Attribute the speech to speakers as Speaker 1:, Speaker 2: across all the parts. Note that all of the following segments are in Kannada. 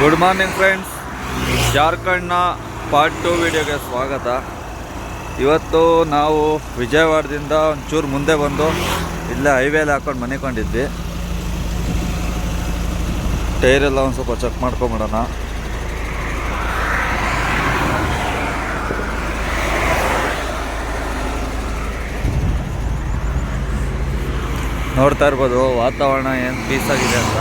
Speaker 1: ಗುಡ್ ಮಾರ್ನಿಂಗ್ ಫ್ರೆಂಡ್ಸ್ ಜಾರ್ಖಂಡ್ನ ಪಾರ್ಟ್ ಟು ವಿಡಿಯೋಗೆ ಸ್ವಾಗತ. ಇವತ್ತು ನಾವು ವಿಜಯವಾಡದಿಂದ ಒಂಚೂರು ಮುಂದೆ ಬಂದು ಇಲ್ಲೇ ಹೈವೇಲಿ ಹಾಕೊಂಡು ಮನೆಕೊಂಡಿದ್ವಿ. ಟೈರ್ ಎಲ್ಲ ಒಂದು ಸ್ವಲ್ಪ ಚೆಕ್ ಮಾಡ್ಕೊಂಬಿಡೋಣ. ನೋಡ್ತಾ ಇರ್ಬೋದು ವಾತಾವರಣ ಏನು ಪೀಸ್ ಆಗಿದೆ ಅಂತ.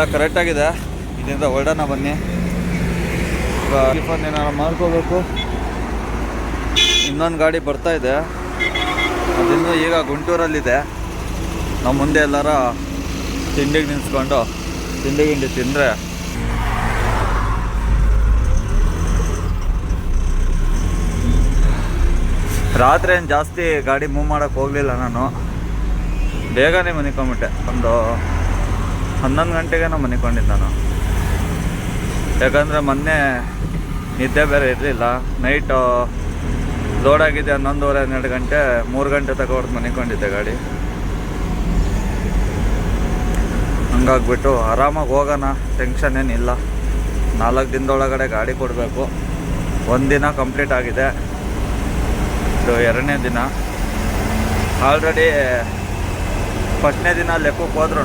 Speaker 1: ಎಲ್ಲ ಕರೆಕ್ಟಾಗಿದೆ ಇದರಿಂದ ಹೊರಡೋಣ ಬನ್ನಿ. ಟಿಫನ್ ಏನಾರು ಮಾಡ್ಕೋಬೇಕು. ಇನ್ನೊಂದು ಗಾಡಿ ಬರ್ತಾ ಇದೆ. ಅದಿನ್ನೂ ಈಗ ಗುಂಟೂರಲ್ಲಿದೆ. ನಾವು ಮುಂದೆ ಎಲ್ಲಾರ ತಿಂಡಿಗೆ ನಿಲ್ಸ್ಕೊಂಡು ತಿಂಡಿ ಗಿಂಡಿ ತಿಂದರೆ. ರಾತ್ರಿ ಏನು ಜಾಸ್ತಿ ಗಾಡಿ ಮೂವ್ ಮಾಡೋಕ್ಕೆ ಹೋಗಲಿಲ್ಲ ನಾನು. ಬೇಗನೆ ಮನಿಕೊಂಬಿಟ್ಟೆ ಒಂದು ಹನ್ನೊಂದು ಗಂಟೆಗೆ ನಾನು ಮನಿಕೊಂಡಿದ್ದೆ ನಾನು ಯಾಕಂದರೆ ಮೊನ್ನೆ ನಿದ್ದೆ ಬೇರೆ ಇರಲಿಲ್ಲ. ನೈಟು ಲೋಡ್ ಹನ್ನೊಂದುವರೆ, ಹನ್ನೆರಡು ಗಂಟೆ, ಮೂರು ಗಂಟೆ ತಗೊಳ್ದು ಮನಿಕೊಂಡಿದ್ದೆ ಗಾಡಿ. ಹಂಗಾಗ್ಬಿಟ್ಟು ಆರಾಮಾಗಿ ಹೋಗೋಣ ಟೆನ್ಷನ್ ಏನಿಲ್ಲ. ನಾಲ್ಕು ದಿನದೊಳಗಡೆ ಗಾಡಿ ಕೊಡಬೇಕು. ಒಂದಿನ ಕಂಪ್ಲೀಟ್ ಆಗಿದೆ. ಇದು ಎರಡನೇ ದಿನ. ಆಲ್ರೆಡಿ ಫಸ್ಟ್ನೇ ದಿನ ಲೆಕ್ಕಕ್ಕೆ ಹೋದ್ರೂ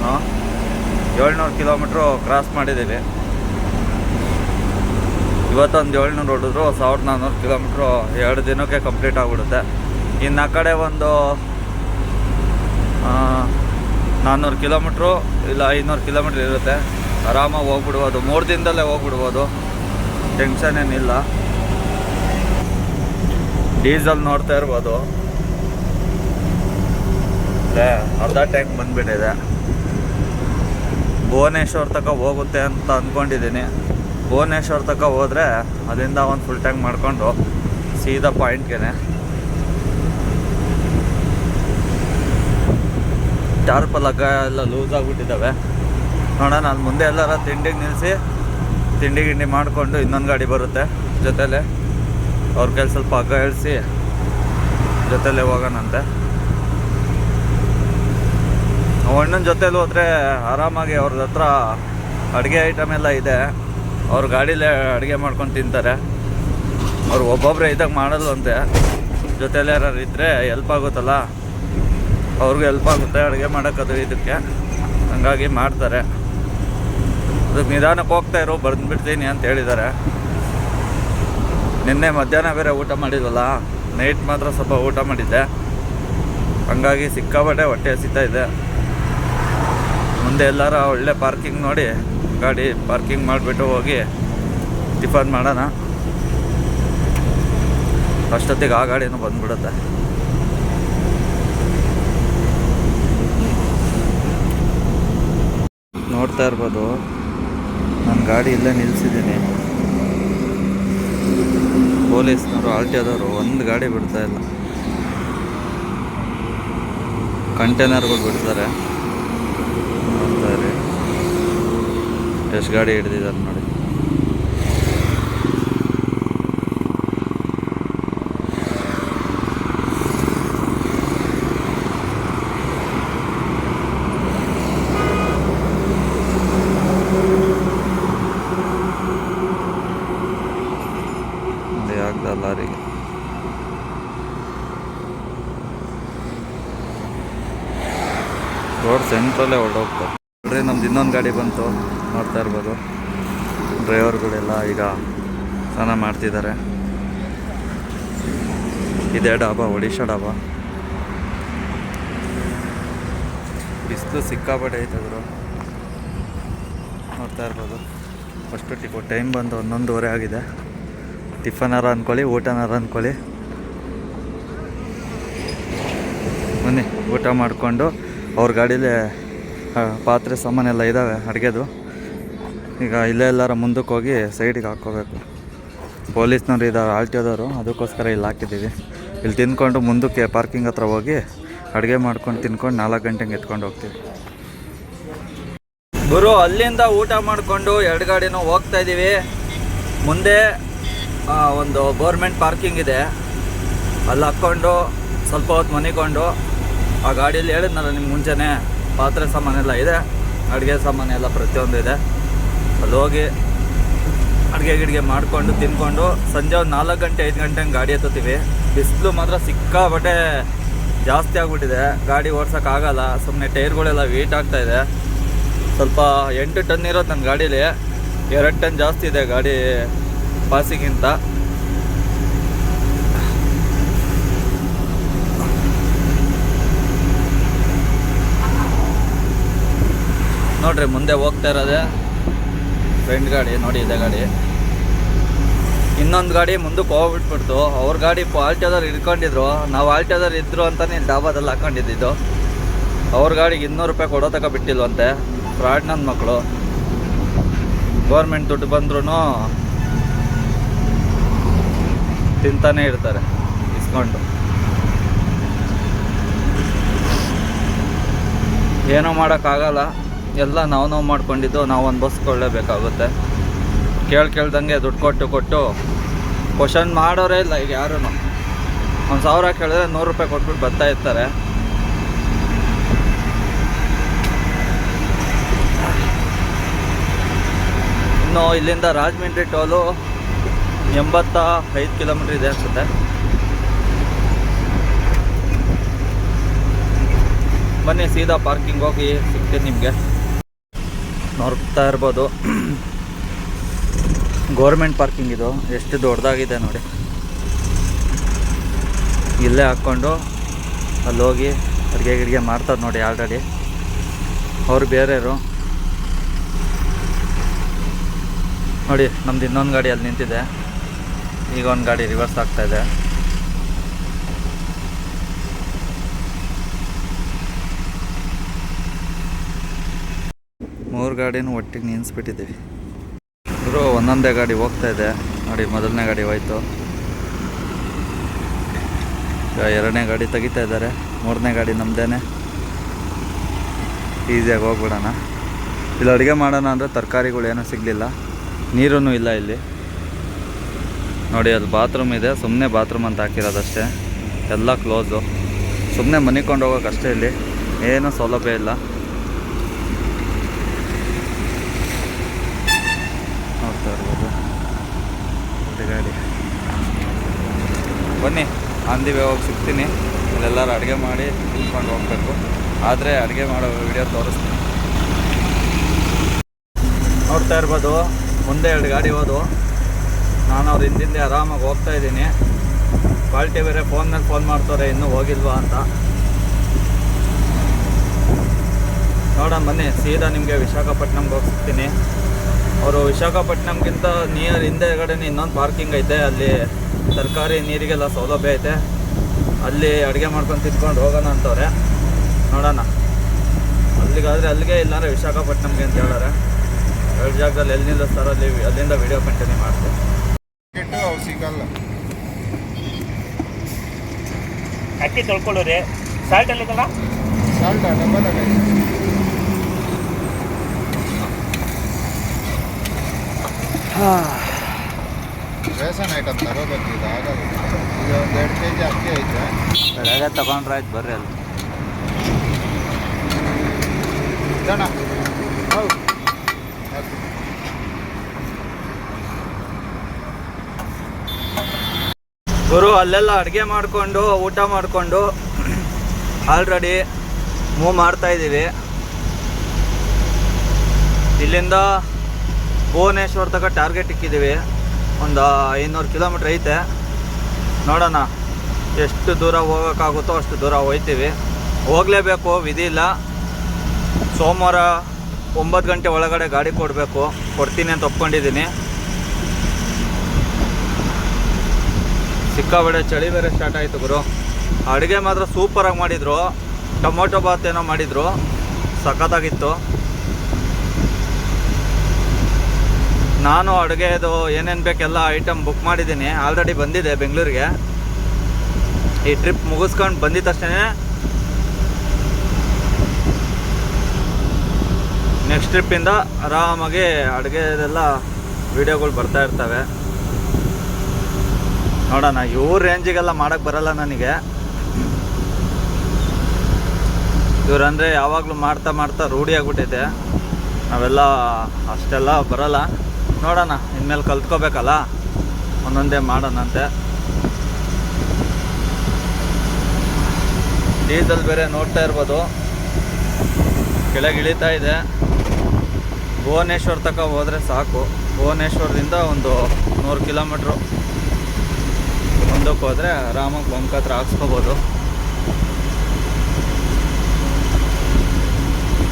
Speaker 1: ಏಳ್ನೂರು ಕಿಲೋಮೀಟ್ರು ಕ್ರಾಸ್ ಮಾಡಿದ್ದೀವಿ. ಇವತ್ತೊಂದು ಏಳ್ನೂರು ಹೊಡೆದ್ರು ಸಾವಿರದ ನಾನ್ನೂರು ಕಿಲೋಮೀಟ್ರು ಎರಡು ದಿನಕ್ಕೆ ಕಂಪ್ಲೀಟ್ ಆಗಿಬಿಡುತ್ತೆ. ಇನ್ನು ಆ ಕಡೆ ಒಂದು ನಾನ್ನೂರು ಕಿಲೋಮೀಟ್ರು ಇಲ್ಲ ಐನೂರು ಕಿಲೋಮೀಟ್ರ್ ಇರುತ್ತೆ. ಆರಾಮಾಗಿ ಹೋಗ್ಬಿಡ್ಬೋದು. ಮೂರು ದಿನದಲ್ಲೇ ಹೋಗ್ಬಿಡ್ಬೋದು. ಟೆನ್ಷನ್ ಏನಿಲ್ಲ. ಡೀಸೆಲ್ ನೋಡ್ತಾ ಇರ್ಬೋದು. ಅರ್ಧ ಟ್ಯಾಂಕ್ ಬಂದ್ಬಿಟ್ಟಿದೆ. ಭುವನೇಶ್ವರ್ ತನಕ ಹೋಗುತ್ತೆ ಅಂತ ಅಂದ್ಕೊಂಡಿದ್ದೀನಿ ಭುವನೇಶ್ವರ್ ತನಕ ಹೋದರೆ ಅಲ್ಲಿಂದ ಒಂದು ಫುಲ್ ಟ್ಯಾಂಕ್ ಮಾಡಿಕೊಂಡು ಸೀದಾ ಪಾಯಿಂಟ್ಗೆ ಟಾರ್ಪ್ ಹಗ್ಗ ಎಲ್ಲ ಲೂಸ್ ಆಗಿಬಿಟ್ಟಿದ್ದಾವೆ. ನೋಡೋಣ ಅಲ್ಲಿ ಮುಂದೆ ಎಲ್ಲರ ತಿಂಡಿಗೆ ನಿಲ್ಲಿಸಿ ತಿಂಡಿ ಗಿಂಡಿ ಮಾಡಿಕೊಂಡು ಇನ್ನೊಂದು ಗಾಡಿ ಬರುತ್ತೆ ಜೊತೆಲೆ. ಅವ್ರ ಕೈಲಿ ಸ್ವಲ್ಪ ಹಗ್ಗ ಇಳಿಸಿ ಜೊತೆಲೆ ಹೋಗೋಣಂತೆ. ಅಣ್ಣನ ಜೊತೆಲಿ ಹೋದರೆ ಆರಾಮಾಗಿ ಅವ್ರದ ಹತ್ರ ಅಡುಗೆ ಐಟಮ್ ಎಲ್ಲ ಇದೆ. ಅವ್ರ ಗಾಡೀಲೇ ಅಡುಗೆ ಮಾಡ್ಕೊಂಡು ತಿಂತಾರೆ. ಅವ್ರು ಒಬ್ಬೊಬ್ಬರೇ ಇದ್ದಾಗ ಮಾಡಲ್ವಂತೆ. ಜೊತೆಲಿ ಯಾರು ಇದ್ದರೆ ಎಲ್ಪ್ ಆಗುತ್ತಲ್ಲ? ಅವ್ರಿಗೂ ಹೆಲ್ಪ್ ಆಗುತ್ತೆ. ಅಡುಗೆ ಮಾಡೋಕ್ಕದು ಇದಕ್ಕೆ. ಹಂಗಾಗಿ ಮಾಡ್ತಾರೆ. ಅದಕ್ಕೆ ನಿಧಾನಕ್ಕೆ ಹೋಗ್ತಾ ಇರೋ, ಬಂದುಬಿಡ್ತೀನಿ ಅಂತ ಹೇಳಿದ್ದಾರೆ. ನಿನ್ನೆ ಮಧ್ಯಾಹ್ನ ಬೇರೆ ಊಟ ಮಾಡಿದ್ವಲ್ಲ? ನೈಟ್ ಮಾತ್ರ ಸ್ವಲ್ಪ ಊಟ ಮಾಡಿದ್ದೆ. ಹಂಗಾಗಿ ಸಿಕ್ಕಾಪಟ್ಟೆ ಹೊಟ್ಟೆ ಹಸಿತಾ ಇದೆ. ಮುಂದೆ ಎಲ್ಲಾರ ಒಳ್ಳೆ ಪಾರ್ಕಿಂಗ್ ನೋಡಿ, ಗಾಡಿ ಪಾರ್ಕಿಂಗ್ ಮಾಡಿಬಿಟ್ಟು ಹೋಗಿ ಟಿಫನ್ ಮಾಡೋಣ. ಅಷ್ಟೊತ್ತಿಗೆ ಆ ಗಾಡಿನೂ ಬಂದ್ಬಿಡುತ್ತೆ. ನೋಡ್ತಾ ಇರ್ಬೋದು, ನಾನು ಗಾಡಿ ಇಲ್ಲೇ ನಿಲ್ಲಿಸಿದ್ದೀನಿ ಪೊಲೀಸ್ನವರು ಆಲ್ಟಿಯಾದವರು ಒಂದು ಗಾಡಿ ಬಿಡ್ತಾ ಇಲ್ಲ. ಕಂಟೈನರ್ಗಳು ಬಿಡ್ತಾರೆ. ನೋಡ್ತಾ ಎಷ್ಟು ಗಾಡಿ ಹಿಡ್ದಿದ್ದಾರೆ ನೋಡಿ ಆಗ್ದ ಲಾರಿಗೆ ರೋಡ್ ಸೆಂಟ್ರಲ್ಲೇ ಹೊರಡೋಗ್ತಾರೆ ನೋಡ್ರಿ ನಮ್ದು ಇನ್ನೊಂದು ಗಾಡಿ ಬಂತು ನೋಡ್ತಾ ಇರ್ಬೋದು ಡ್ರೈವರ್ಗಳೆಲ್ಲ ಈಗ ಸ್ನಾನ ಮಾಡ್ತಿದ್ದಾರೆ. ಇದೇ ಡಾಬಾ ಒಡಿಶಾ ಡಾಬಾ ಬಿಸಿಲು ಸಿಕ್ಕಾಪಟ್ಟೆ ಐತೆ ಗುರು. ನೋಡ್ತಾ ಇರ್ಬೋದು. ಫಸ್ಟು ಟಿಕೋ ಟೈಮ್ ಬಂದು ಹನ್ನೊಂದುವರೆ ಆಗಿದೆ. ಟಿಫನಾರ ಅಂದ್ಕೊಳ್ಳಿ, ಊಟನಾರ ಅಂದ್ಕೊಳ್ಳಿ. ಬನ್ನಿ, ಊಟ ಮಾಡಿಕೊಂಡು ಅವ್ರ ಗಾಡೀಲಿ ಪಾತ್ರೆ ಸಾಮಾನೆಲ್ಲ ಇದ್ದಾವೆ ಅಡುಗೆದು. ಈಗ ಇಲ್ಲೇ ಎಲ್ಲರ ಮುಂದಕ್ಕೆ ಹೋಗಿ ಸೈಡಿಗೆ ಹಾಕ್ಕೋಬೇಕು. ಪೊಲೀಸ್ನವ್ರು ಇದ್ದಾರೆ ಆಲ್ಟಿಯೋದವರು ಅದಕ್ಕೋಸ್ಕರ ಇಲ್ಲಿ ಹಾಕಿದ್ದೀವಿ. ಇಲ್ಲಿ ತಿಂದ್ಕೊಂಡು ಮುಂದಕ್ಕೆ ಪಾರ್ಕಿಂಗ್ ಹತ್ರ ಹೋಗಿ ಅಡುಗೆ ಮಾಡ್ಕೊಂಡು ತಿನ್ಕೊಂಡು ನಾಲ್ಕು ಗಂಟೆಗೆ ಎತ್ಕೊಂಡು ಹೋಗ್ತೀವಿ. ಗುರು, ಅಲ್ಲಿಂದ ಊಟ ಮಾಡಿಕೊಂಡು ಎರಡು ಗಾಡಿನೂ ಹೋಗ್ತಾ ಇದ್ದೀವಿ. ಮುಂದೆ ಒಂದು ಗೌರ್ಮೆಂಟ್ ಪಾರ್ಕಿಂಗ್ ಇದೆ. ಅಲ್ಲಿ ಹಾಕ್ಕೊಂಡು ಸ್ವಲ್ಪ ಹೊತ್ತು ಮನಿಕೊಂಡು, ಆ ಗಾಡಿಯಲ್ಲಿ ಹೇಳಿದ್ನಲ್ಲ ನಿಮ್ಗೆ ಮುಂಚೆನೇ, ಪಾತ್ರೆ ಸಾಮಾನೆಲ್ಲ ಇದೆ, ಅಡುಗೆ ಸಾಮಾನೆಲ್ಲ ಪ್ರತಿಯೊಂದು ಇದೆ. ಅಲ್ಲಿ ಹೋಗಿ ಅಡುಗೆ ಗಿಡಿಗೆ ಮಾಡಿಕೊಂಡು ತಿನ್ಕೊಂಡು ಸಂಜೆ ಒಂದು ನಾಲ್ಕು ಗಂಟೆ, ಐದು ಗಂಟೆ ಗಾಡಿ ಎತ್ತುತ್ತೀವಿ. ಬಿಸಿಲು ಮಾತ್ರ ಸಿಕ್ಕಾಪಟ್ಟೆ ಜಾಸ್ತಿ ಆಗಿಬಿಟ್ಟಿದೆ. ಗಾಡಿ ಓಡ್ಸೋಕ್ಕಾಗಲ್ಲ ಸುಮ್ಮನೆ ಟೈರ್ಗಳೆಲ್ಲ ವೇಟ್ ಆಗ್ತಾ ಇದೆ. ಸ್ವಲ್ಪ ಎಂಟು ಟನ್ ಇರೋದು ನನ್ನ ಗಾಡೀಲಿ. ಎರಡು ಟನ್ ಜಾಸ್ತಿ ಇದೆ ಗಾಡಿ ಪಾಸಿಗಿಂತ. ನೋಡ್ರಿ, ಮುಂದೆ ಹೋಗ್ತಾ ಇರೋದೆ. ಫ್ರೆಂಡ್ ಗಾಡಿ, ನೋಡಿ ಇದೆ ಗಾಡಿ. ಇನ್ನೊಂದು ಗಾಡಿ ಮುಂದಕ್ಕೆ ಹೋಗ್ಬಿಟ್ಬಿಡ್ತು. ಅವ್ರ ಗಾಡಿ ಆಲ್ಟೋದವ್ರು ಹಿಡ್ಕೊಂಡಿದ್ರು. ನಾವು ಆಲ್ಟೋದವ್ರು ಇದ್ರು ಅಂತಲೇ ಡಾಬಾದಲ್ಲಿ ಹಾಕೊಂಡಿದ್ದು ಅವ್ರ ಗಾಡಿಗೆ ಇನ್ನೂರು ರೂಪಾಯಿ ಕೊಡೋ ತಕ ಬಿಟ್ಟಿಲ್ವಂತೆ. ಫ್ರಾಡ್ ನನ್ನ ಮಕ್ಕಳು ಗೌರ್ಮೆಂಟ್ ದುಡ್ಡು ಬಂದ್ರೂ ತಿಂತಾನೆ ಇರ್ತಾರೆ. ಇಸ್ಕೊಂಡು. ಏನೂ ಮಾಡೋಕ್ಕಾಗಲ್ಲ. ಎಲ್ಲ ನಾವು ನಾವು ಮಾಡ್ಕೊಂಡಿದ್ದು ನಾವು ಅನುಭವಿಸ್ಕೊಳ್ಳೇಬೇಕಾಗುತ್ತೆ ಕೇಳಿ ಕೇಳ್ದಂಗೆ ದುಡ್ಡು ಕೊಟ್ಟು ಕೊಟ್ಟು ಕ್ವಶನ್ ಮಾಡೋರೇ ಇಲ್ಲ ಈಗ ಯಾರು ಒಂದು ಸಾವಿರ ಕೇಳಿದ್ರೆ ನೂರು ರೂಪಾಯಿ ಕೊಟ್ಬಿಟ್ಟು ಬರ್ತಾ ಇರ್ತಾರೆ. ಇನ್ನು ಇಲ್ಲಿಂದ ರಾಜಮಂಡ್ರಿ ಟೋಲು ಎಂಬತ್ತ ಐದು ಕಿಲೋಮೀಟ್ರ್ ಇದೆ ಅನ್ಸುತ್ತೆ. ಬನ್ನಿ ಸೀದಾ ಪಾರ್ಕಿಂಗ್ ಹೋಗಿ ಸಿಗ್ತೀನಿ ನಿಮಗೆ. ನೋಡ್ತಾ ಇರ್ಬೋದು. ಗೌರ್ಮೆಂಟ್ ಪಾರ್ಕಿಂಗ್ ಇದು. ಎಷ್ಟು ದೊಡ್ಡದಾಗಿದೆ ನೋಡಿ. ಇಲ್ಲೇ ಹಾಕ್ಕೊಂಡು ಅಲ್ಲಿ ಹೋಗಿ ಅಡುಗೆ ಗಿಡಿಗೆ ಮಾಡ್ತಾರೆ ನೋಡಿ ಆಲ್ರೆಡಿ ಅವ್ರು ಬೇರೆಯವರು. ನೋಡಿ, ನಮ್ದು ಇನ್ನೊಂದು ಗಾಡಿ ಅಲ್ಲಿ ನಿಂತಿದೆ. ಈಗ ಒಂದು ಗಾಡಿ ರಿವರ್ಸ್ ಆಗ್ತಾ ಮೂರು ಗಾಡಿನೂ ಒಟ್ಟಿಗೆ ನಿನ್ಸ್ಬಿಟ್ಟಿದ್ದೀವಿ ಇವರು ಒಂದೊಂದೇ ಗಾಡಿ ಹೋಗ್ತಾ ಇದೆ. ನೋಡಿ, ಮೊದಲನೇ ಗಾಡಿ ಹೋಯ್ತು. ಎರಡನೇ ಗಾಡಿ ತೆಗಿತಾ ಇದ್ದಾರೆ. ಮೂರನೇ ಗಾಡಿ ನಮ್ಮದೇನೆ ಈಸಿಯಾಗಿ ಹೋಗ್ಬಿಡೋಣ. ಇಲ್ಲಿ, ಅಡುಗೆ ಮಾಡೋಣ ಅಂದರೆ ತರಕಾರಿಗಳು ಏನೂ ಸಿಗಲಿಲ್ಲ. ನೀರೂ ಇಲ್ಲ ಇಲ್ಲಿ. ನೋಡಿ ಅಲ್ಲಿ ಬಾತ್ರೂಮ್ ಇದೆ. ಸುಮ್ಮನೆ ಬಾತ್ರೂಮ್ ಅಂತ ಹಾಕಿರೋದಷ್ಟೇ. ಎಲ್ಲ ಕ್ಲೋಸು. ಸುಮ್ಮನೆ ಮನಿಕೊಂಡು ಹೋಗೋಕ್ಕಷ್ಟೇ ಇಲ್ಲಿ. ಏನೂ ಸೌಲಭ್ಯ ಇಲ್ಲ ನೋಡ್ತಾ ಇರ್ಬೋದು ನೋಡಿ ಗಾಡಿ ಬನ್ನಿ. ಅಂದಿವೆ ಹೋಗಿ ಸಿಗ್ತೀನಿ. ಇಲ್ಲೆಲ್ಲರೂ ಅಡುಗೆ ಮಾಡಿ ತಿನ್ಕೊಂಡು ಹೋಗ್ಬೇಕು. ಆದರೆ ಅಡುಗೆ ಮಾಡೋ ವಿಡಿಯೋ ತೋರಿಸ್ತೀನಿ. ನೋಡ್ತಾ ಇರ್ಬೋದು, ಮುಂದೆ ಎರಡು ಗಾಡಿ ಹೋದು ನಾನು ಅವ್ರ ಹಿಂದಿಂದೆ ಆರಾಮಾಗಿ ಹೋಗ್ತಾ ಇದ್ದೀನಿ. ಕ್ವಾಲಿಟಿ ಬೇರೆ, ಫೋನ್ ಮೇಲೆ ಫೋನ್ ಮಾಡ್ತಾರೆ, ಇನ್ನೂ ಹೋಗಿಲ್ವಾ ಅಂತ. ನೋಡೋಣ, ಬನ್ನಿ. ಸೀದಾ ನಿಮಗೆ ವಿಶಾಖಪಟ್ಟಣಂಗೆ ಹೋಗಿ ಸಿಗ್ತೀನಿ ಅವರು ವಿಶಾಖಪಟ್ಟಣಮ್ಗಿಂತ ನಿಯರ್ ಹಿಂದೆಗಡೆನೇ ಇನ್ನೊಂದು ಪಾರ್ಕಿಂಗ್ ಐತೆ ಅಲ್ಲಿ. ತರಕಾರಿ ನೀರಿಗೆಲ್ಲ ಸೌಲಭ್ಯ ಐತೆ. ಅಲ್ಲಿ ಅಡುಗೆ ಮಾಡ್ಕೊಂಡು ತಿನ್ಕೊಂಡು ಹೋಗೋಣ ಅಂತವ್ರೆ. ನೋಡೋಣ. ಅಲ್ಲಿಗಾದರೆ ಅಲ್ಲಿಗೆ ಇಲ್ಲಾಂದ್ರೆ ವಿಶಾಖಪಟ್ಟಣಮ್ಗೆ ಅಂತ ಹೇಳಾರೆ ಎರಡು ಜಾಗದಲ್ಲಿ ಎಲ್ಲಿ ನಿಲ್ಲಿಸ್ತಾರೋ ಅಲ್ಲಿ ಅಲ್ಲಿಂದ ವಿಡಿಯೋ ಕಂಟಿನ್ಯೂ ಮಾಡ್ತೀನಿ.
Speaker 2: ಸಿಗಲ್ಲ.
Speaker 3: ಅಕ್ಕಿ ತೊಳ್ಕೊಳ್ಳೋರಿ ಸಾಲ್ಟ್ ಎಲ್ಲಿದಲ್ಲ
Speaker 2: ಸಾಲ್ಟ್ ಡಬ್ಬಲ್ ಅಲ್ಲ ರೇಷನ್ ಐಟಮ್ ತಗೋಬೇಕು ಇದು ಆಗಲ್ಲ. ಈಗ ಒಂದು ಎರಡು ಕೆ ಜಿ ಅಕ್ಕಿ ಐತೆ.
Speaker 1: ಬೆಳಗ್ಗೆ ತಗೊಂಡ್ರೆ ಆಯ್ತು ಬರ್ರಿ ಅಲ್ಲಿ.
Speaker 2: ಜನ
Speaker 1: ಗುರು ಅಲ್ಲೆಲ್ಲ ಅಡುಗೆ ಮಾಡಿಕೊಂಡು ಊಟ ಮಾಡಿಕೊಂಡು ಆಲ್ರೆಡಿ ಮೂವ್ ಮಾಡ್ತಾ ಇದ್ದೀವಿ ಇಲ್ಲಿಂದ ಭುವನೇಶ್ವರ್ ತಗ ಟಾರ್ಗೆಟ್ ಇಕ್ಕಿದ್ದೀವಿ ಒಂದು ಐನೂರು ಕಿಲೋಮೀಟ್ರ್ ಐತೆ. ನೋಡೋಣ ಎಷ್ಟು ದೂರ ಹೋಗೋಕ್ಕಾಗುತ್ತೋ ಅಷ್ಟು ದೂರ ಹೋಗ್ತೀವಿ. ಹೋಗಲೇಬೇಕು, ವಿಧಿ ಇಲ್ಲ. ಸೋಮವಾರ ಒಂಬತ್ತು ಗಂಟೆ ಒಳಗಡೆ ಗಾಡಿ ಕೊಡಬೇಕು. ಕೊಡ್ತೀನಿ ಅಂತ ಒಪ್ಕೊಂಡಿದ್ದೀನಿ. ಸಿಕ್ಕಾಬಡೆ ಚಳಿ ಬೇರೆ ಸ್ಟಾರ್ಟ್ ಆಯಿತು ಗುರು. ಅಡುಗೆ ಮಾತ್ರ ಸೂಪರಾಗಿ ಮಾಡಿದರು. ಟೊಮೊಟೊ ಬಾತ್ ಏನೋ ಮಾಡಿದರು. ಸಖತ್ತಾಗಿತ್ತು. ನಾನು ಅಡುಗೆದು ಏನೇನು ಬೇಕೆಲ್ಲ ಐಟಮ್ ಬುಕ್ ಮಾಡಿದ್ದೀನಿ. ಆಲ್ರೆಡಿ ಬಂದಿದೆ ಬೆಂಗಳೂರಿಗೆ. ಈ ಟ್ರಿಪ್ ಮುಗಿಸ್ಕೊಂಡು ಬಂದಿದ ತಕ್ಷಣ ನೆಕ್ಸ್ಟ್ ಟ್ರಿಪ್ಪಿಂದ ಆರಾಮಾಗಿ ಅಡುಗೆದೆಲ್ಲ ವಿಡಿಯೋಗಳು ಬರ್ತಾ ಇರ್ತವೆ. ನೋಡೋಣ ಇವ್ರ ರೇಂಜಿಗೆಲ್ಲ ಮಾಡೋಕ್ಕೆ ಬರಲ್ಲ ನನಗೆ. ಇವರಂದರೆ ಯಾವಾಗಲೂ ಮಾಡ್ತಾ ಮಾಡ್ತಾ ರೂಢಿ ಆಗ್ಬಿಟ್ಟೈತೆ. ನಾವೆಲ್ಲ ಅಷ್ಟೆಲ್ಲ ಬರಲ್ಲ. ನೋಡೋಣ, ಇನ್ಮೇಲೆ ಕಲ್ತ್ಕೋಬೇಕಲ್ಲ? ಒಂದೊಂದೇ ಮಾಡೋಣಂತೆ. ಡೀಸೆಲ್ ಬೇರೆ ನೋಡ್ತಾ ಇರ್ಬೋದು. ಕೆಳಗೆ ಇಳಿತಾ ಇದೆ. ಭುವನೇಶ್ವರ್ ತನಕ ಹೋದರೆ ಸಾಕು. ಭುವನೇಶ್ವರದಿಂದ ಒಂದು ನೂರು ಕಿಲೋಮೀಟ್ರು. ಮುಂದಕ್ಕೆ ಹೋದರೆ ಆರಾಮಾಗಿ ಬಂಕ್ ಹತ್ರ ಹಾಕ್ಸ್ಕೋಬೋದು.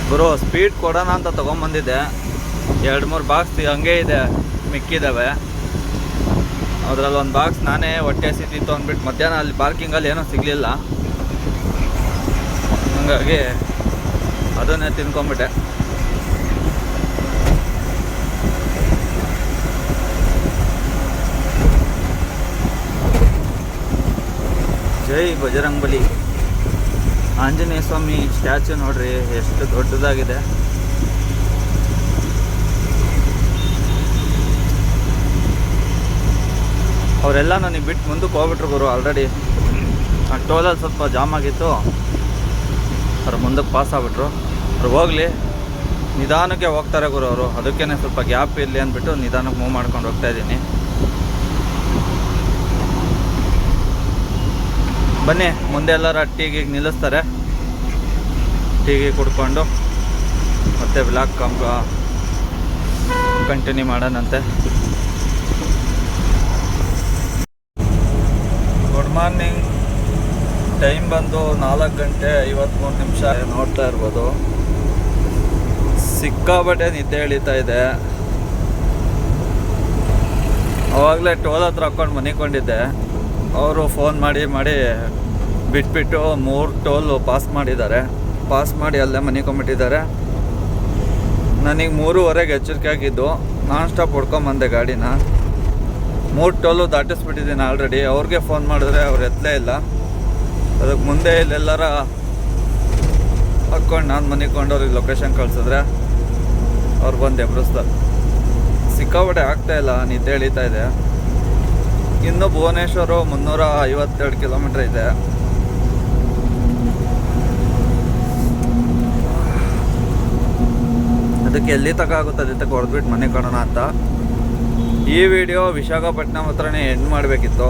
Speaker 1: ಗುರು ಸ್ಪೀಡ್ ಕೊಡೋಣ ಅಂತ ತೊಗೊಂಬಂದಿದ್ದೆ. ಎರಡು ಮೂರು ಬಾಕ್ಸ್ ಹಂಗೆ ಇದೆ ಮಿಕ್ಕಿದ್ದಾವೆ ಅದರಲ್ಲಿ ಒಂದು ಬಾಕ್ಸ್ ನಾನೇ ಹೊಟ್ಟೆ ಸಿದ್ದಿತ್ತು ಅಂದ್ಬಿಟ್ಟು ಮಧ್ಯಾಹ್ನ ಅಲ್ಲಿ ಪಾರ್ಕಿಂಗಲ್ಲಿ ಏನೂ ಸಿಗಲಿಲ್ಲ. ಹಂಗಾಗಿ ಅದನ್ನೇ ತಿನ್ಕೊಂಬಿಟ್ಟೆ. ಜೈ ಬಜರಂಗ್ ಬಲಿ ಆಂಜನೇಯ ಸ್ವಾಮಿ ಸ್ಟ್ಯಾಚು ನೋಡ್ರಿ, ಎಷ್ಟು ದೊಡ್ಡದಾಗಿದೆ. ಅವರೆಲ್ಲ ನನಗೆ ಬಿಟ್ಟು ಮುಂದಕ್ಕೆ ಹೋಗ್ಬಿಟ್ರು ಗುರು ಆಲ್ರೆಡಿ ಆ ಟೋಲಲ್ಲಿ ಸ್ವಲ್ಪ ಜಾಮ್ ಆಗಿತ್ತು. ಅವ್ರು ಮುಂದಕ್ಕೆ ಪಾಸ್ ಆಗ್ಬಿಟ್ರು. ಅವ್ರು ಹೋಗಲಿ. ನಿಧಾನಕ್ಕೆ ಹೋಗ್ತಾರೆ ಗುರು ಅವರು. ಅದಕ್ಕೇ ಸ್ವಲ್ಪ ಗ್ಯಾಪ್ ಇರಲಿ ಅಂದ್ಬಿಟ್ಟು ನಿಧಾನಕ್ಕೆ ಮೂವ್ ಮಾಡ್ಕೊಂಡು ಹೋಗ್ತಾ ಇದ್ದೀನಿ. ಬನ್ನಿ, ಮುಂದೆ ಎಲ್ಲರ ಟೀಗಿಗೆ ನಿಲ್ಲಿಸ್ತಾರೆ. ಟೀಗೆ ಕುಡ್ಕೊಂಡು ಮತ್ತೆ ಬ್ಲಾಕ್ ಕಂಪ ಕಂಟಿನ್ಯೂ ಮಾಡೋಣಂತೆ. ಮಾರ್ನಿಂಗ್ ಟೈಮ್ ಬಂದು ನಾಲ್ಕು ಗಂಟೆ ಐವತ್ತ್ಮೂರು ನಿಮಿಷ ನೋಡ್ತಾ ಇರ್ಬೋದು. ಸಿಕ್ಕಾಬಟ್ಟೆ ನಿದ್ದೆ ಎಳಿತಾ ಇದೆ. ಅವಾಗಲೇ ಟೋಲ್ ಹತ್ರ ಹಾಕ್ಕೊಂಡು ಮನಿಕೊಂಡಿದ್ದೆ. ಅವರು ಫೋನ್ ಮಾಡಿ ಮಾಡಿ ಬಿಟ್ಬಿಟ್ಟು ಮೂರು ಟೋಲು ಪಾಸ್ ಮಾಡಿದ್ದಾರೆ. ಪಾಸ್ ಮಾಡಿ ಅಲ್ಲೇ ಮನಿಕೊಂಬಿಟ್ಟಿದ್ದಾರೆ ನನಗೆ ಮೂರುವರೆಗೆ ಎಚ್ಚರಿಕೆ ಆಗಿದ್ದು ನಾನ್ ಸ್ಟಾಪ್ ಹೊಡ್ಕೊಂಬಂದೆ ಗಾಡಿನ. ಮೂರು ಟೋಲು ದಾಟಿಸ್ಬಿಟ್ಟಿದ್ದೀನಿ ಆಲ್ರೆಡಿ. ಅವ್ರಿಗೆ ಫೋನ್ ಮಾಡಿದ್ರೆ ಅವ್ರು ಎತ್ತಲೇ ಇಲ್ಲ. ಅದಕ್ಕೆ ಮುಂದೆ ಇಲ್ಲೆಲ್ಲರ ಹಾಕ್ಕೊಂಡು ನಾನು ಮನಿಕೊಂಡು ಅವ್ರಿಗೆ ಲೊಕೇಶನ್ ಕಳ್ಸಿದ್ರೆ ಅವ್ರು ಬಂದು ಎಬ್ರಿಸ್ತಾರೆ. ಸಿಕ್ಕಾಪಟ್ಟೆ ಆಗ್ತಾ ಇಲ್ಲ ನಿದ್ದೆ ಎಳಿತಾ ಇದೆ ಇನ್ನು ಭುವನೇಶ್ವರು ಮುನ್ನೂರ ಐವತ್ತೆರಡು ಕಿಲೋಮೀಟ್ರ್ ಇದೆ. ಅದಕ್ಕೆ ಎಲ್ಲಿ ತಗ ಆಗುತ್ತೆ? ಅದಕ್ಕೆ ಹೊಡೆದ್ಬಿಟ್ಟು ಮನೆ ಕಾಣೋಣ ಅಂತ. ಈ ವಿಡಿಯೋ ವಿಶಾಖಪಟ್ಟಣಂ ಹತ್ರನೇ ಎಂಡ್ ಮಾಡಬೇಕಿತ್ತು.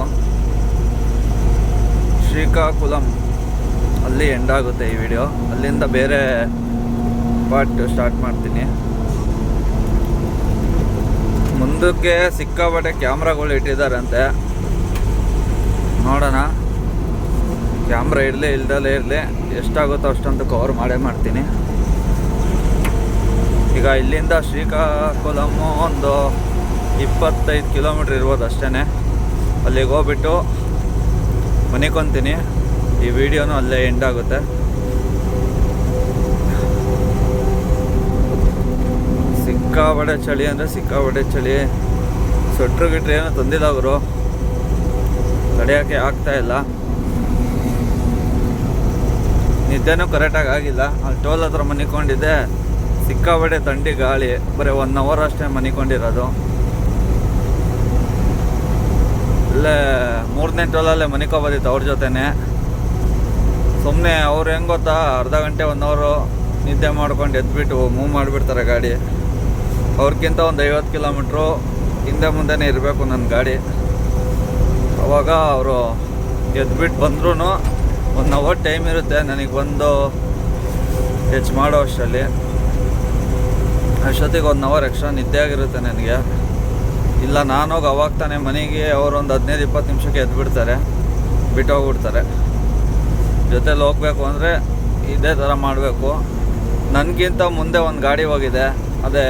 Speaker 1: ಶ್ರೀಕಾಕುಲಂ, ಅಲ್ಲಿ ಎಂಡ್ ಆಗುತ್ತೆ ಈ ವಿಡಿಯೋ. ಅಲ್ಲಿಂದ ಬೇರೆ ಪಾರ್ಟ್ ಸ್ಟಾರ್ಟ್ ಮಾಡ್ತೀನಿ. ಮುಂದಕ್ಕೆ ಸಿಕ್ಕಾಪಟ್ಟೆ ಕ್ಯಾಮ್ರಾಗಳು ಇಟ್ಟಿದ್ದಾರಂತೆ. ನೋಡೋಣ. ಕ್ಯಾಮ್ರಾ ಇರಲಿ, ಇಲ್ದಲೇ ಇರಲಿ, ಎಷ್ಟಾಗುತ್ತೋ ಅಷ್ಟೊಂದು ಕವರ್ ಮಾಡೇ ಮಾಡ್ತೀನಿ. ಈಗ ಇಲ್ಲಿಂದ ಶ್ರೀಕಾಕುಲಮ್ಮು ಒಂದು ಇಪ್ಪತ್ತೈದು ಕಿಲೋಮೀಟ್ರ್ ಇರ್ಬೋದು ಅಷ್ಟೇ ಅಲ್ಲಿಗೆ ಹೋಗ್ಬಿಟ್ಟು ಮನಿಕೊಂತೀನಿ ಈ ವಿಡಿಯೋನು ಅಲ್ಲೇ ಎಂಡ್ ಆಗುತ್ತೆ. ಸಿಕ್ಕಾಬಡೆ ಚಳಿ ಅಂದರೆ ಸಿಕ್ಕಾಬಡೆ ಚಳಿ. ಸ್ವೆಟ್ರು ಗಿಟ್ರು ಏನೂ ತಂದಿಲ್ಲ ಅವರು ತಡೆಯೋಕ್ಕೆ ಆಗ್ತಾ ಇಲ್ಲ. ನಿದ್ದೆನೂ ಕರೆಕ್ಟಾಗಿ ಆಗಿಲ್ಲ. ಅಲ್ಲಿ ಟೋಲ್ ಹತ್ರ ಮನಿಕೊಂಡಿದ್ದೆ ಸಿಕ್ಕಾಬಡೆ ಥಂಡಿ ಗಾಳಿ. ಬರೀ ಒನ್ ಅವರ್ ಅಷ್ಟೇ ಮನಿಕೊಂಡಿರೋದು ಇಲ್ಲೇ ಮೂರನೇ ಟೋಲಲ್ಲೇ ಮನಿಕೋಬೋದಿತ್ತು ಅವ್ರ ಜೊತೆನೆ. ಸುಮ್ಮನೆ ಅವ್ರು ಹೆಂಗೆ ಗೊತ್ತಾ, ಅರ್ಧ ಗಂಟೆ ಒನ್ ಅವರು ನಿದ್ದೆ ಮಾಡ್ಕೊಂಡು ಎದ್ಬಿಟ್ಟು ಮೂವ್ ಮಾಡಿಬಿಡ್ತಾರೆ ಗಾಡಿ. ಅವ್ರಿಗಿಂತ ಒಂದು ಐವತ್ತು ಕಿಲೋಮೀಟ್ರು ಹಿಂದೆ ಮುಂದೆನೇ ಇರಬೇಕು ನನ್ನ ಗಾಡಿ. ಅವಾಗ ಅವರು ಎದ್ಬಿಟ್ಟು ಬಂದ್ರೂ ಒನ್ ಅವರ್ ಟೈಮ್ ಇರುತ್ತೆ, ನನಗೆ ಬಂದು ಹೆಚ್ಚು ಮಾಡೋ ಅಷ್ಟರಲ್ಲಿ. ಅಷ್ಟೊತ್ತಿಗೆ ಒನ್ ಅವರ್ ಎಕ್ಸ್ಟ್ರಾ ನಿದ್ದೆ ಆಗಿರುತ್ತೆ ನನಗೆ. ಇಲ್ಲ, ನಾನೋಗಿ ಅವಾಗ ತಾನೇ ಮನೆಗೆ ಅವರು ಒಂದು ಹದಿನೈದು ಇಪ್ಪತ್ತು ನಿಮಿಷಕ್ಕೆ ಎದ್ಬಿಡ್ತಾರೆ ಬಿಟ್ಟು ಹೋಗ್ಬಿಡ್ತಾರೆ ಜೊತೆಲಿ ಹೋಗ್ಬೇಕು ಅಂದರೆ ಇದೇ ಥರ ಮಾಡಬೇಕು. ನನಗಿಂತ ಮುಂದೆ ಒಂದು ಗಾಡಿ ಹೋಗಿದೆ. ಅದೇ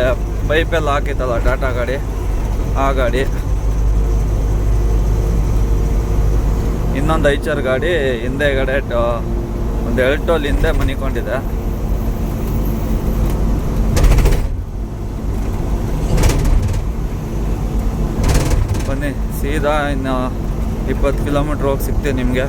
Speaker 1: ಪೈಪೆಲ್ಲ ಹಾಕಿತ್ತಲ್ಲ, ಟಾಟಾ ಗಾಡಿ, ಆ ಗಾಡಿ. ಇನ್ನೊಂದು ಐಚರ್ ಗಾಡಿ ಹಿಂದೆಗಡೆ ಒಂದು ಎಲ್ಟೋಲ್ ಹಿಂದೆ ಮನಿಕೊಂಡಿದೆ ಬನ್ನಿ ಸೀದಾ ಇನ್ನು ಇಪ್ಪತ್ತು ಕಿಲೋಮೀಟ್ರ್ ಹೋಗಿ ಸಿಗ್ತೀನಿ ನಿಮಗೆ.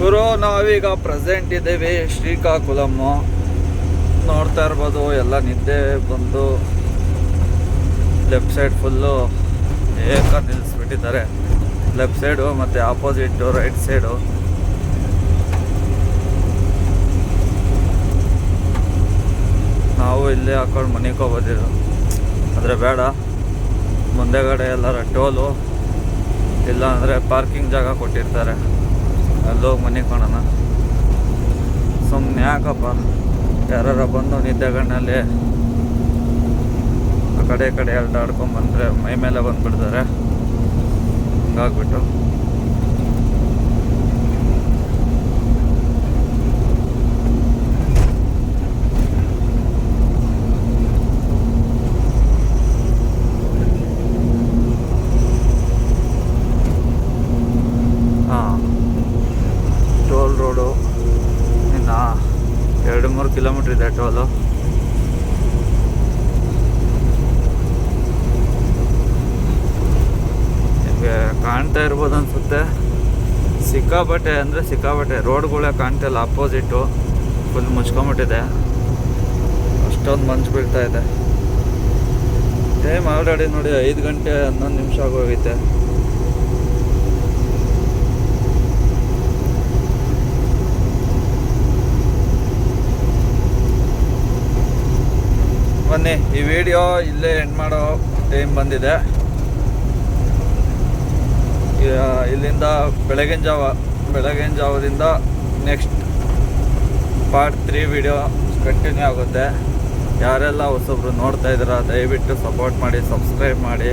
Speaker 1: ಗುರು, ನಾವೀಗ ಪ್ರೆಸೆಂಟ್ ಇದ್ದೀವಿ ಶ್ರೀಕಾಕುಲಮ್ಮು ನೋಡ್ತಾ ಇರ್ಬೋದು, ಎಲ್ಲ ನಿದ್ದೆ ಬಂದು ಲೆಫ್ಟ್ ಸೈಡ್ ಫುಲ್ಲು ಏಕ ನಿಲ್ಲಿಸ್ಬಿಟ್ಟಿದ್ದಾರೆ ಲೆಫ್ಟ್ ಸೈಡು ಮತ್ತು ಆಪೋಸಿಟ್ಟು ರೈಟ್ ಸೈಡು ನಾವು ಇಲ್ಲೇ ಹಾಕೊಂಡು ಮನೆಗೆ ಬಂದಿದ್ದು ಆದರೆ ಬೇಡ. ಮುಂದೆಗಡೆ ಎಲ್ಲರ ಟೋಲು. ಇಲ್ಲ ಅಂದರೆ ಪಾರ್ಕಿಂಗ್ ಜಾಗ ಕೊಟ್ಟಿರ್ತಾರೆ. ಅಲ್ಲೋಗಿ ಮನೆ ಕಾಣೋಣ ಸುಮ್ಮನೆ ಯಾಕಪ್ಪ? ಯಾರ ಬಂದು ನಿದ್ದೆಗಣ್ಣಲ್ಲಿ ಆ ಕಡೆ ಕಡೆ ಎಲ್ಡಾಡ್ಕೊಂಡ್ ಬಂದರೆ ಮೈ ಮೇಲೆ ಬಂದುಬಿಡ್ತಾರೆ. ಹಂಗಾಗ್ಬಿಟ್ಟು ಹಾಂ ಟೋಲ್ ರೋಡು ಇನ್ನು ಎರಡು ಮೂರು ಕಿಲೋಮೀಟ್ರ್ ಇದೆ ಟೋಲು ನಿಮಗೆ ಕಾಣ್ತಾ ಇರ್ಬೋದು ಅನ್ಸುತ್ತೆ ಸಿಕ್ಕಾಪಟ್ಟೆ ಅಂದರೆ ಸಿಕ್ಕಾಪಟ್ಟೆ. ರೋಡ್ಗಳೇ ಕಾಣ್ತಿಲ್ಲ ಅಪೋಸಿಟು ಫುಲ್ ಮುಚ್ಕೊಂಬಿಟ್ಟಿದೆ ಅಷ್ಟೊಂದು ಮಂಜು ಬೀಳ್ತಾ ಇದೆ. ಟೈಮ್ ಆಲ್ರೆಡಿ ನೋಡಿ ಐದು ಗಂಟೆ ಹನ್ನೊಂದು ನಿಮಿಷ ಆಗೋಗೈತೆ. ಬನ್ನಿ, ಈ ವಿಡಿಯೋ ಇಲ್ಲೇ ಎಂಡ್ ಮಾಡೋ ಟೈಮ್ ಬಂದಿದೆ. ಇಲ್ಲಿಂದ ಬೆಳಗಿನ ಜಾವ. ಬೆಳಗಿನ ಜಾವದಿಂದ next part three video continue ಆಗುತ್ತೆ. ಯಾರೆಲ್ಲ ಹೊಸೊಬ್ರು ನೋಡ್ತಾ ಇದ್ದೀರಾ, ದಯವಿಟ್ಟು ಸಪೋರ್ಟ್ ಮಾಡಿ ಸಬ್ಸ್ಕ್ರೈಬ್ ಮಾಡಿ.